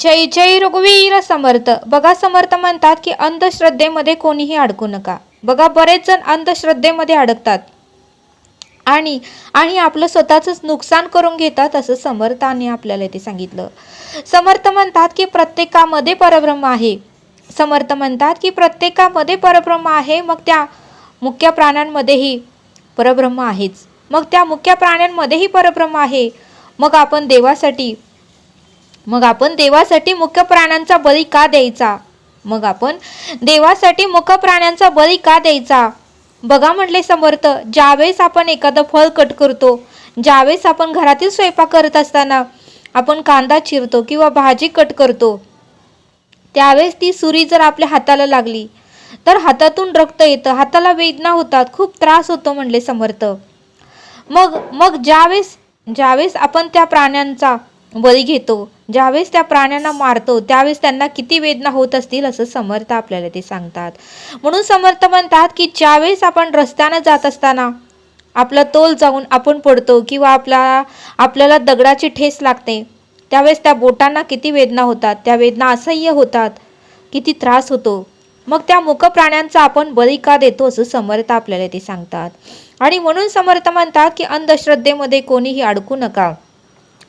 जय जय रघुवीर समर्थ. बघा समर्थ म्हणतात की अंधश्रद्धेमध्ये कोणीही अडकू नका. बघा बरेच जण अंधश्रद्धेमध्ये अडकतात. आणि आणि आपलं स्वतःच नुकसान करून घेतात असं समर्थाने आपल्याला ते सांगितलं. समर्थ म्हणतात की प्रत्येकामध्ये परब्रह्म आहे. समर्थ म्हणतात की प्रत्येकामध्ये परब्रह्म आहे मग त्या मुख्य प्राण्यांमध्येही परब्रह्म आहेच. मग त्या मुख्य प्राण्यांमध्येही परब्रह्म आहे. मग आपण देवासाठी मग आपण देवासाठी मुख्य प्राण्यांचा बळी का द्यायचा? मग आपण देवासाठी मुख्य प्राण्यांचा बळी का द्यायचा? बघा म्हटले समर्थ ज्यावेळेस आपण एखादं फळ कट करतो ज्यावेळेस आपण घरातील स्वयंपाक करत असताना आपण कांदा चिरतो किंवा भाजी कट करतो त्यावेळेस ती सुरी जर आपल्या हाताला लागली तर हातातून रक्त येतं हाताला वेदना होतात खूप त्रास होतो म्हणले समर्थ. मग मग ज्यावेळेस ज्यावेळेस आपण त्या प्राण्यांचा बळी घेतो ज्यावेळेस त्या प्राण्यांना मारतो त्यावेळेस त्यांना किती वेदना होत असतील असं समर्थ आपल्याला ते सांगतात. म्हणून समर्थ म्हणतात की ज्यावेळेस आपण रस्त्यानं जात असताना आपला तोल जाऊन आपण पडतो किंवा आपला आपल्याला दगडाची ठेस लागते त्यावेळेस त्या बोटांना किती वेदना होतात त्या वेदना असह्य होतात किती त्रास होतो. मग त्या मुख प्राण्यांचा आपण बळी का देतो असं समर्थ आपल्याला ते सांगतात. आणि म्हणून समर्थ म्हणतात की अंधश्रद्धेमध्ये कोणीही अडकू नका.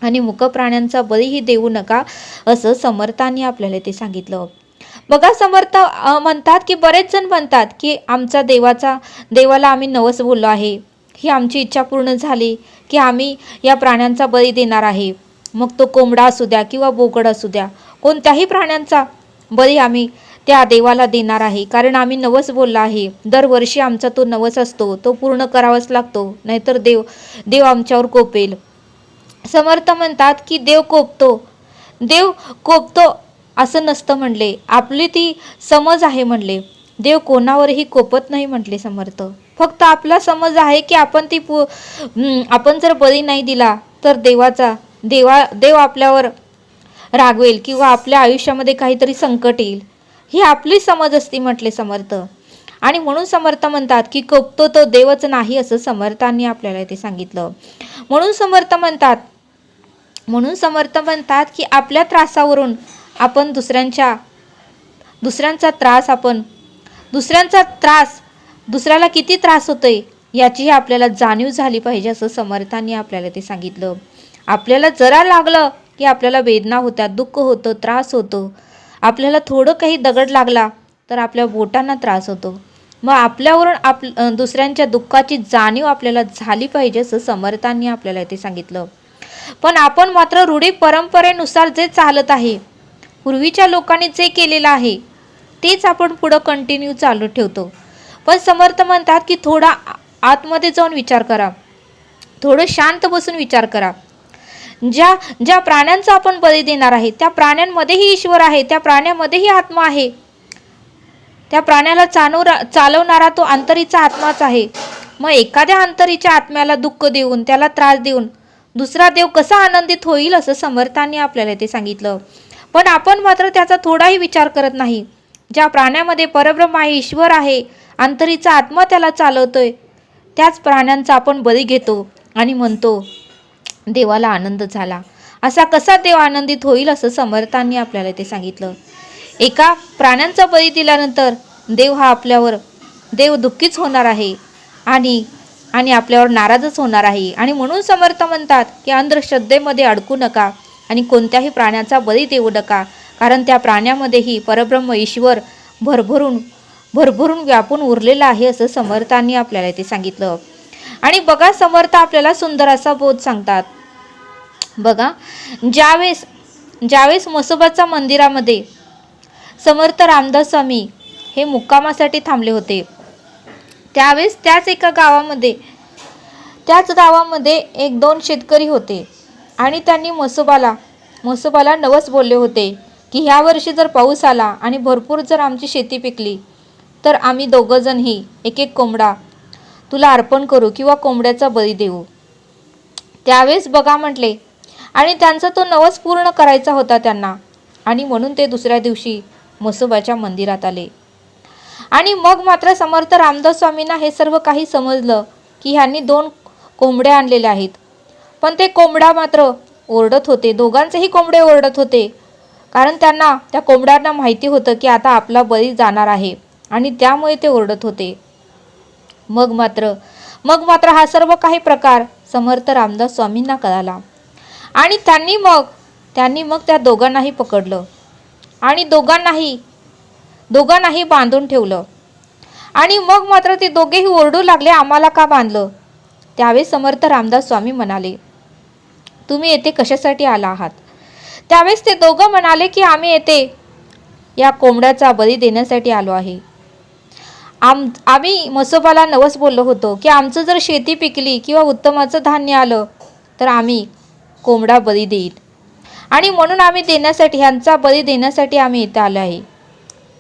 आणि मुक प्राण्यांचा बळीही देऊ नका असं समर्थांनी आपल्याला ते सांगितलं. बघा समर्थ म्हणतात की बरेच जण म्हणतात की आमचा देवाचा देवाला आम्ही नवस बोललो आहे. ही आमची इच्छा पूर्ण झाली की आम्ही या प्राण्यांचा बळी देणार आहे. मग तो कोंबडा असू द्या किंवा बोकड असू द्या कोणत्याही प्राण्यांचा बळी आम्ही त्या देवाला देणार आहे. कारण आम्ही नवस बोलला आहे. दरवर्षी आमचा तो नवस असतो तो पूर्ण करावाच लागतो. नाहीतर देव देव आमच्यावर कोपेल. समर्थ म्हणतात की देव कोपतो. देव कोपतो असं नसतं म्हणले. आपली ती समज आहे म्हणले. देव कोणावरही कोपत नाही म्हटले समर्थ. फक्त आपला समज आहे की आपण ती पु आपण जर बळी नाही दिला तर देवाचा देवा देव आपल्यावर रागवेल किंवा आपल्या आयुष्यामध्ये काहीतरी संकट येईल. ही आपली समज असती म्हटले समर्थ. आणि म्हणून समर्थ म्हणतात की कोपतो तो देवच नाही असं समर्थांनी आपल्याला ते सांगितलं. म्हणून समर्थ म्हणतात म्हणून समर्थ म्हणतात की आपल्या त्रासावरून आपण दुसऱ्यांच्या दुसऱ्यांचा त्रास आपण दुसऱ्यांचा त्रास दुसऱ्याला किती त्रास होतोय याचीही आपल्याला जाणीव झाली पाहिजे असं समर्थांनी आपल्याला ते सांगितलं. आपल्याला जरा लागलं की आपल्याला वेदना होत्या दुःख होतं त्रास होतो. आपल्याला थोडं काही दगड लागला तर आपल्या बोटांना त्रास होतो. मग आपल्यावरून आप दुसऱ्यांच्या दुःखाची जाणीव आपल्याला झाली पाहिजे असं समर्थांनी आपल्याला ते सांगितलं. पण आपण मात्र रूढी परंपरेनुसार जे चालत आहे पूर्वीच्या लोकांनी जे केलेलं आहे तेच आपण पुढं कंटिन्यू चालू ठेवतो. पण समर्थ म्हणतात की थोडा आतमध्ये जाऊन विचार करा. थोडं शांत बसून विचार करा. ज्या ज्या प्राण्यांचा आपण बळी देणार आहे त्या प्राण्यांमध्येही ईश्वर आहे त्या प्राण्यामध्येही आत्मा आहे. त्या प्राण्याला चालव चालवणारा तो अंतरीचा आत्माच आहे. मग एखाद्या अंतरीच्या आत्म्याला दुःख देऊन त्याला त्रास देऊन दुसरा देव कसा आनंदित होईल असं समर्थांनी आपल्याला ते सांगितलं. पण आपण मात्र त्याचा थोडाही विचार करत नाही. ज्या प्राण्यामध्ये परब्रह्म आहे ईश्वर आहे आंतरीचा आत्मा त्याला चालवतोय त्याच प्राण्यांचा आपण बळी घेतो आणि म्हणतो देवाला आनंद झाला. असा कसा देव आनंदित होईल असं समर्थांनी आपल्याला ते सांगितलं. एका प्राण्यांचा बळी दिल्यानंतर देव हा आपल्यावर देव दुःखीच होणार आहे. आणि आणि आपल्यावर नाराजच होणार आहे. आणि म्हणून समर्थ म्हणतात की अंधश्रद्धेमध्ये अडकू नका आणि कोणत्याही प्राण्याचा बळी देऊ नका. कारण त्या प्राण्यामध्येही परब्रह्म ईश्वर भरभरून भरभरून व्यापून उरलेला आहे असं समर्थांनी आपल्याला ते सांगितलं. आणि बघा समर्थ आपल्याला सुंदर असा बोध सांगतात. बघा ज्यावेळेस ज्यावेळेस मसोबाच्या मंदिरामध्ये समर्थ रामदास स्वामी हे मुक्कामासाठी थांबले होते त्यावेळेस त्याच एका गावामध्ये त्याच गावामध्ये एक दोन शेतकरी होते. आणि त्यांनी म्हसोबाला म्हसोबाला नवस बोलले होते की ह्या वर्षी जर पाऊस आला आणि भरपूर जर आमची शेती पिकली तर आम्ही दोघंजणही एक एक कोंबडा तुला अर्पण करू किंवा कोंबड्याचा बळी देऊ. त्यावेळेस बघा म्हटले आणि त्यांचा तो नवस पूर्ण करायचा होता त्यांना. आणि म्हणून ते दुसऱ्या दिवशी म्हसोबाच्या मंदिरात आले. आणि मग मात्र समर्थ रामदास स्वामींना हे सर्व काही समजलं की ह्यांनी दोन कोंबड्या आणलेल्या आहेत. पण ते कोंबडा मात्र ओरडत होते. दोघांचेही कोंबडे ओरडत होते. कारण त्यांना त्या कोंबड्यांना माहिती होतं की आता आपला बळी जाणार आहे आणि त्यामुळे ते ओरडत होते. मग मात्र मग मात्र हा सर्व काही प्रकार समर्थ रामदास स्वामींना कळाला. आणि त्यांनी मग त्यांनी मग त्या दोघांनाही पकडलं. आणि दोघांनाही दोघांनाही बांधून ठेवलं. आणि मग मात्र ते दोघेही ओरडू लागले आम्हाला का बांधलं? त्यावेळी समर्थ रामदास स्वामी म्हणाले तुम्ही येथे कशासाठी आला आहात? त्यावेळेस ते दोघं म्हणाले की आम्ही येथे या कोंबड्याचा बळी देण्यासाठी आलो आहे. आम आम्ही मसोबाला नवस बोललो होतो की आमचं जर शेती पिकली किंवा उत्तमाचं धान्य आलं तर आम्ही कोंबडा बळी देईल आणि म्हणून आम्ही देण्यासाठी ह्यांचा बळी देण्यासाठी आम्ही इथं आलो आहे.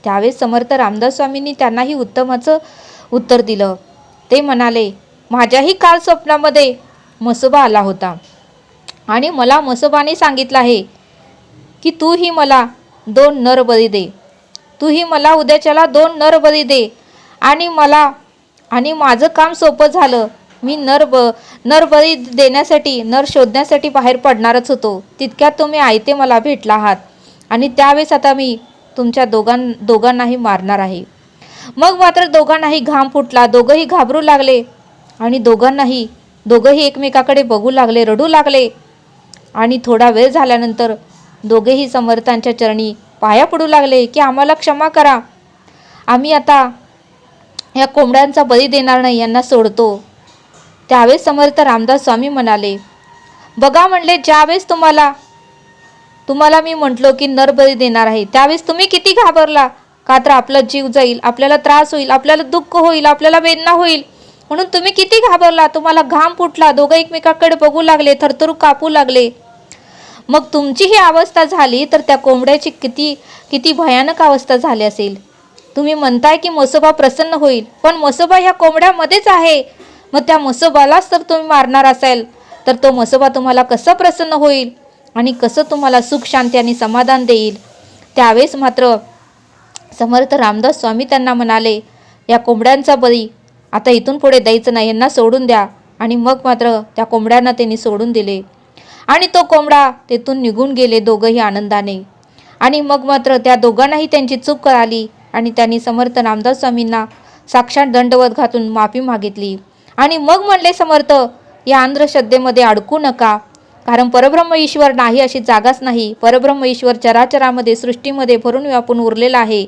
त्यावेळेस समर्थ रामदास स्वामींनी त्यांनाही उत्तमाचं उत्तर दिलं. ते म्हणाले माझ्याही काल स्वप्नामध्ये मसोबा आला होता. आणि मला मसोबाने सांगितलं आहे की तूही मला दोन नर बळी दे. तूही मला उद्याच्याला दोन नर बळी दे. आणि मला आणि माझं काम सोपं झालं. मी नर ब नर बळी देण्यासाठी नर शोधण्यासाठी बाहेर पडणारच होतो. तितक्यात तुम्ही आयते मला भेटला आहात. आणि त्यावेळेस आता मी तुमच्या दोघां दोघांनाही मारणार आहे. मग मात्र दोघांनाही घाम फुटला. दोघंही घाबरू लागले. आणि दोघांनाही दोघंही एकमेकाकडे बघू लागले रडू लागले. आणि थोडा वेळ झाल्यानंतर दोघेही समर्थांच्या चरणी पाया पडू लागले की आम्हाला क्षमा करा. आम्ही आता या कोंबड्यांचा बळी देणार नाही यांना सोडतो. त्यावेळेस समर्थ रामदास स्वामी म्हणाले बघा म्हणले ज्यावेळेस तुम्हाला तुम्हाला मी म्हटलो की नरबळी देणार आहे त्यावेळेस तुम्ही किती घाबरला. का तर आपला जीव जाईल आपल्याला त्रास होईल आपल्याला दुःख होईल आपल्याला वेदना होईल. म्हणून तुम्ही किती घाबरला? तुम्हाला घाम फुटला. दोघं एकमेकाकडे बघू लागले थरथरू कापू लागले. मग तुमची ही अवस्था झाली तर त्या कोंबड्याची किती किती भयानक अवस्था झाली असेल. तुम्ही म्हणताय की मसोबा प्रसन्न होईल पण मसोबा ह्या कोंबड्यामध्येच आहे. मग त्या मसोबालाच तर तुम्ही मारणार असाल. तर तो मसोबा तुम्हाला कसं प्रसन्न होईल आणि कसं तुम्हाला सुख शांती आणि समाधान देईल? त्यावेळेस मात्र समर्थ रामदास स्वामी त्यांना म्हणाले या कोंबड्यांचा बळी आता इथून पुढे द्यायचं नाही यांना सोडून द्या. आणि मग मात्र त्या कोंबड्यांना त्यांनी सोडून दिले. आणि तो कोंबडा तेथून निघून गेले दोघंही आनंदाने. आणि मग मात्र त्या दोघांनाही त्यांची चूक कळाली आणि त्यांनी समर्थ रामदास स्वामींना साक्षात दंडवत घातून माफी मागितली. आणि मग म्हणले समर्थ या अंधश्रद्धेमध्ये अडकू नका. कारण परब्रह्म ईश्वर नाही अशी जागाच नाही. परब्रह्म ईश्वर चराचरामध्ये सृष्टीमध्ये भरून व्यापून उरलेला आहे.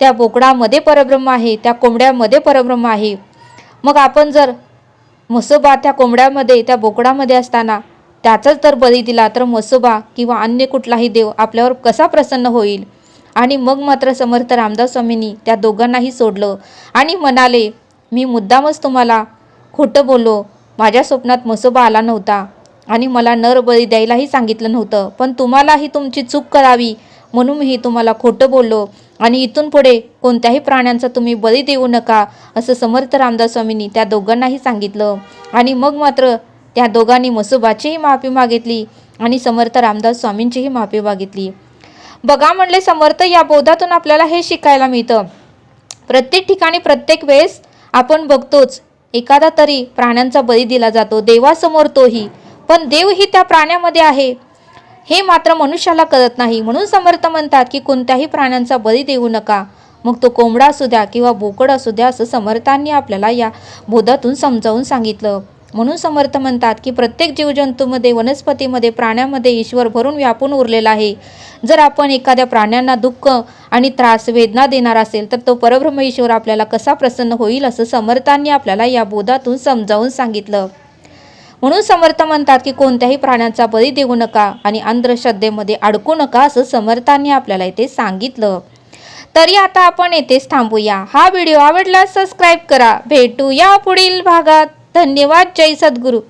त्या बोकडामध्ये परब्रह्म आहे त्या कोंबड्यामध्ये परब्रह्म आहे. मग आपण जर म्हसोबा त्या कोंबड्यामध्ये त्या बोकडामध्ये असताना त्याचाच जर बळी दिला तर म्हसोबा किंवा अन्य कुठलाही देव आपल्यावर कसा प्रसन्न होईल? आणि मग मात्र समर्थ रामदास स्वामींनी त्या दोघांनाही सोडलं आणि म्हणाले मी मुद्दामच तुम्हाला खोटं बोललो. माझ्या स्वप्नात मसोबा आला नव्हता आणि मला नर बळी द्यायलाही सांगितलं नव्हतं. पण तुम्हालाही तुमची चूक करावी म्हणून मी तुम्हाला खोटं बोललो आणि इथून पुढे कोणत्याही प्राण्यांचा तुम्ही बळी देऊ नका असं समर्थ रामदास स्वामींनी त्या दोघांनाही सांगितलं. आणि मग मात्र त्या दोघांनी मसोबाचीही माफी मागितली आणि समर्थ रामदास स्वामींचीही माफी मागितली. बघा म्हणले समर्थ या बोधातून आपल्याला हे शिकायला मिळतं. प्रत्येक ठिकाणी प्रत्येक वेळेस आपण बघतोच एखादा तरी प्राण्यांचा बळी दिला जातो देवासमोर तोही. पण देवही त्या प्राण्यामध्ये आहे. हे मात्र मनुष्याला कळत नाही. म्हणून समर्थ म्हणतात की कोणत्याही प्राण्यांचा बळी देऊ नका. मग तो कोंबडा असू द्या किंवा बोकड असू द्या असं समर्थांनी आपल्याला या बोधातून समजावून सांगितलं. म्हणून समर्थ म्हणतात की प्रत्येक जीवजंतूमध्ये वनस्पतीमध्ये प्राण्यामध्ये ईश्वर भरून व्यापून उरलेला आहे. जर आपण एखाद्या प्राण्यांना दुःख आणि त्रास वेदना देणार असेल तर तो परब्रह्म ईश्वर आपल्याला कसा प्रसन्न होईल असं समर्थांनी आपल्याला या बोधातून समजावून सांगितलं. म्हणून समर्थ म्हणतात की कोणत्याही प्राण्यांचा बळी देऊ नका आणि अंधश्रद्धेमध्ये अडकू नका असं समर्थांनी आपल्याला इथे सांगितलं. तरी आता आपण येथेच थांबूया. हा व्हिडिओ आवडला सबस्क्राईब करा. भेटूया पुढील भागात. धन्यवाद. जय सद्गुरू.